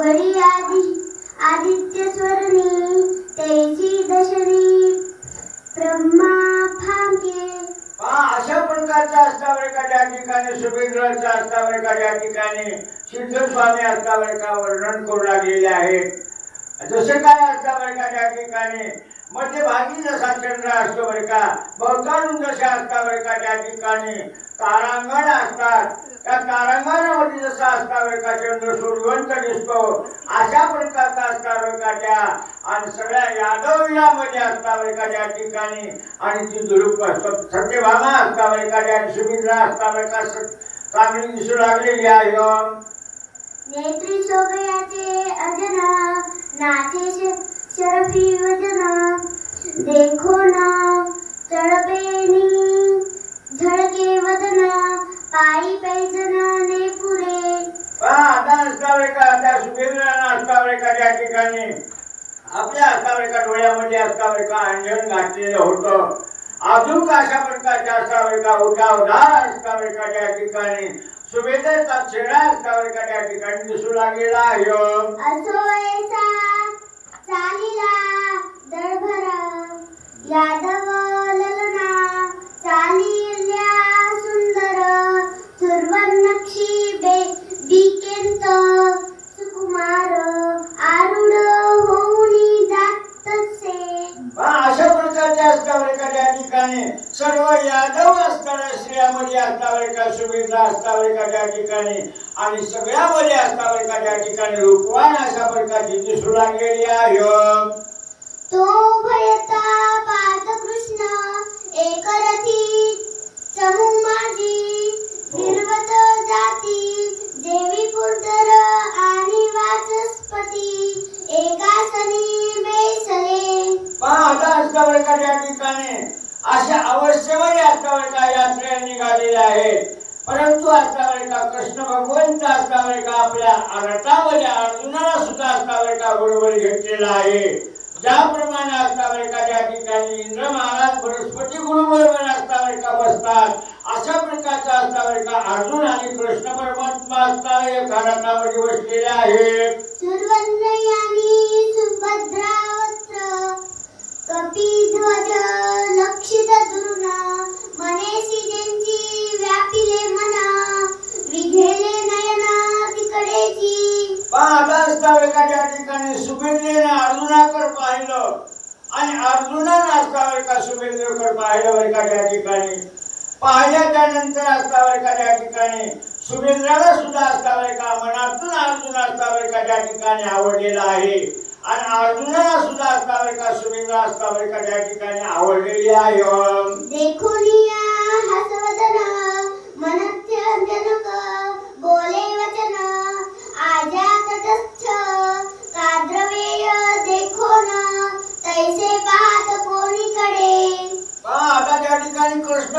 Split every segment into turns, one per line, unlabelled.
उघडी आधी आदित्य स्वर्णी त्याची दशनी ब्रह्मा फांके
अशा प्रकारचा असतावर का त्या ठिकाणी सुभेंद्राचा असतावर का त्या ठिकाणी सिद्ध स्वामी असतावर का वर्णन करू लागलेले आहेत. जसं काय असतावर का त्या ठिकाणी मध्यभागी जसा चंद्र असतो बरं का बहुतांश जसे बरे का त्या ठिकाणी. तारांगण असतात. त्या तारांगणामध्ये जसा असतावर का चंद्र सूर्यवंत दिसतो. अशा प्रकारचा असतावर का त्या. आणि सगळ्या यादव असता बरे का त्या ठिकाणी. आणि ती दुरुप सत्यभामा असतावर का त्या. सुमिंद्रा असता बरे का. चांगली दिसू लागलेली आहे
नेत्री सोबयाचे अजना नाचे शरफी वजना देखो ना तळपेनी झळके वदना पायी पैजना ने पुरे।
आता असतावर का त्या सुभेंद्रानं असतावर का त्या ठिकाणी. आपल्या असतावर का डोळ्यामध्ये असतावर का अंजन घातलेलं होतं. अजून अशा प्रकारच्या असतावर का उठावदार असतावर का त्या ठिकाणी. सुभेदारचा चेहरा असतावर का त्या ठिकाणी दिसू लागलेला आहे.
असो ऐसा चालिला यादव ललना चालिल्या सुंदर सुरवनक्षी बे बिकेंत सुकुमार होऊनी जात
अशा प्रकारच्या असतावर ठिकाणी सर्व यादव असताना स्त्रियामध्ये असतावर का सुभेदा असतावर त्या ठिकाणी आणि सगळ्यामध्ये असतावर त्या ठिकाणी रूपवान अशा प्रकारची दिसू लागलेली आहे.
तो
अशा अवस्थेमध्ये असतावर का यात्रा निघालेल्या आहेत. परंतु असतावर का कृष्ण भगवंत असतावर का आपल्या रटामध्ये अर्जुनाला सुद्धा असतावर का बरोबर घेतलेला आहे. ज्याप्रमाणे असतावर का त्या ठिकाणी इंद्र महाराज बृहस्पती गुरु बरोबर असतावर का बसतात. अशा प्रकारच्या असतावर का अर्जुन आणि कृष्ण परमात्मा असतावर एका रटामध्ये बसलेले आहेत. असतावर ठिकाणी सुभेंद्रेने अर्जुनाकर पाहिलं आणि अर्जुनानं असतावर का सुभेंद्रकडे पाहिलं एखाद्या का त्या ठिकाणी. पाहिल्या त्यानंतर असतावर का त्या ठिकाणी सुभेंद्राला सुद्धा असतावर का मनातून अर्जुन असतावर का त्या ठिकाणी आवडलेला आहे. आणि अर्जुनाला सुद्धा असतावर का सुभेंद्र असतावर का त्या ठिकाणी आवडलेली आहे.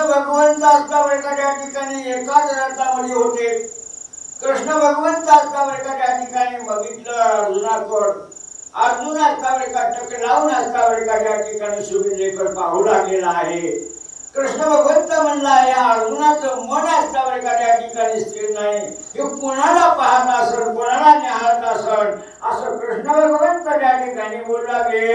कृष्ण भगवंत असल्यावर एखाद्या ठिकाणी एकाच रथामध्ये होते. कृष्ण भगवंत असल्यावर एखाद्या त्या ठिकाणी बघितलं अर्जुनाकड अर्जुन असल्यावर एका टक लावून असल्यावर एखाद्या ठिकाणी सुविधेकर पाहू लागलेला आहे. कृष्ण भगवंत म्हणला आहे अर्जुनाचं मन असल्यावर का त्या ठिकाणी स्थिर नाही. हे कोणाला पाहत असन? कोणाला निहाळत असन? असं कृष्ण भगवंत त्या ठिकाणी बोलू लागले.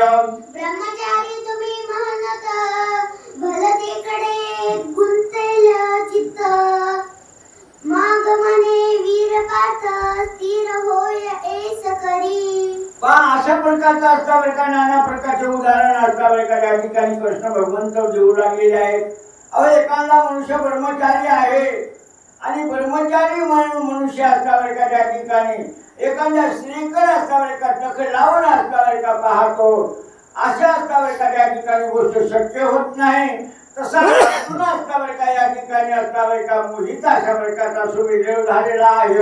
पहा अशा प्रकारचं असतावर का? नाना प्रकारचे उदाहरण असतावर का? या ठिकाणी कृष्ण भगवंत देऊ लागलेले आहेत. अहो एखादा मनुष्य ब्रह्मचारी आहे. आणि ब्रह्मचारी म्हणून मनुष्य असतावर का त्या ठिकाणी? एखाद्या स्त्रीकडे असतावर का? तख लावण असतावर का? पाहतो. अशा असतावर का त्या ठिकाणी? गोष्ट शक्य होत नाही. तसा अर्जुन असतावर का? या ठिकाणी असतावर का? मोहित अशा प्रकारचा सुविधेव झालेला आहे.